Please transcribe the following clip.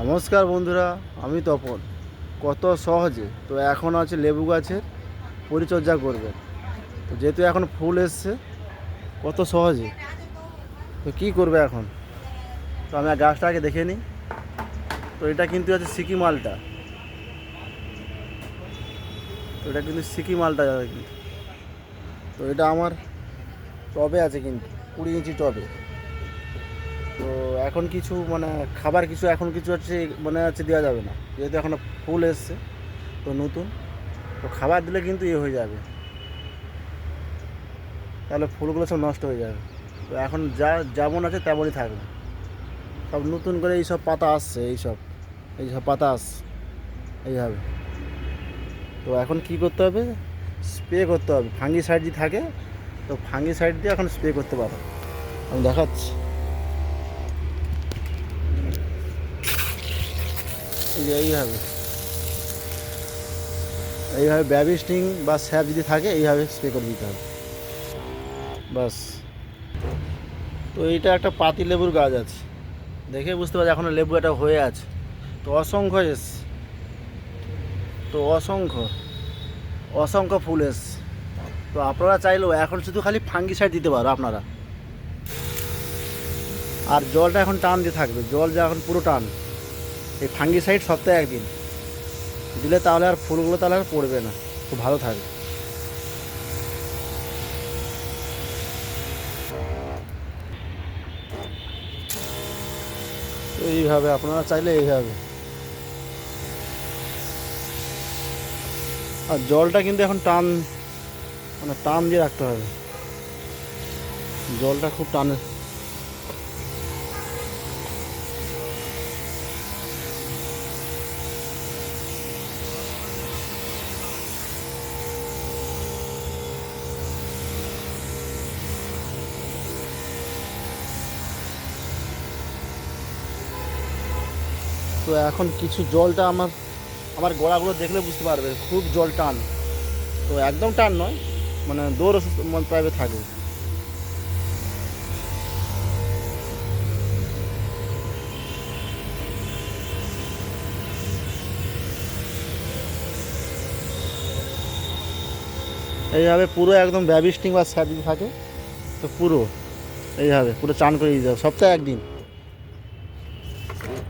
নমস্কার বন্ধুরা, আমি তপন। কত সহজে তো এখন আছে লেবু গাছের পরিচর্যা করবেন। তো যেহেতু এখন ফুল এসছে, কত সহজে? তো কী করবে এখন? তো আমি গাছটা আগে দেখে নিই। তো এটা কিন্তু আছে সিকি মালটা তো এটা কিন্তু সিকি মালটা কিন্তু। তো এটা আমার টবে আছে কিন্তু, কুড়ি ইঞ্চি টবে। তো এখন কিছু মানে খাবার কিছু এখন কিছু হচ্ছে মানে হচ্ছে দেওয়া যাবে না। যেহেতু এখন ফুল এসছে, তো নতুন, তো খাবার দিলে কিন্তু ইয়ে হয়ে যাবে। তাহলে ফুলগুলো সব নষ্ট হয়ে যাবে। তো এখন যা, যেমন আছে তেমনই থাকবে। সব নতুন করে এইসব পাতা আসছে এই এইসব এইসব পাতা আসছে, এইভাবে। তো এখন কি করতে হবে? স্প্রে করতে হবে। ফাঙ্গি সাইড যদি থাকে, তো ফাঙ্গি সাইড দিয়ে এখন স্প্রে করতে পারো। আমি দেখাচ্ছি। এই এইভাবে। এইভাবে ব্যাবি স্টিং বা স্যাপ যদি থাকে, এইভাবে স্প্রে করে দিতে হবে। বাস। তো এইটা একটা পাতি লেবুর গাছ আছে। দেখে বুঝতে পারছি এখনও লেবু এটা হয়ে আছে। তো অসংখ্য এসছে তো অসংখ্য। অসংখ্য ফুল এসছে তো আপনারা চাইলেও এখন শুধু খালি ফাঙ্গি সাইড দিতে পারো আপনারা। আর জলটা এখন টান দিয়ে থাকবে। জল যে এখন পুরো টান। এই ফাঙ্গি সাইড সপ্তাহে একদিন। দিলে তাহলে আর ফুলগুলো তাহলে আর পড়বে না। খুব ভালো থাকবে। এইভাবে, আপনারা চাইলে এইভাবে। আর জলটা কিন্তু এখন টান মানে টান দিয়ে রাখতে হবে। জলটা খুব টানে। তো এখন কিছু জলটা আমার আমার গোড়াগুলো দেখলে বুঝতে পারবে, খুব জল টান। তো একদম টান নয় মানে দৌড় প্রাইভেট থাকে এইভাবে পুরো একদম ব্যাবিস্টিং বা যদি থাকে, তো পুরো এইভাবে, পুরো চান করে দিতে হবে, সপ্তাহে একদিন।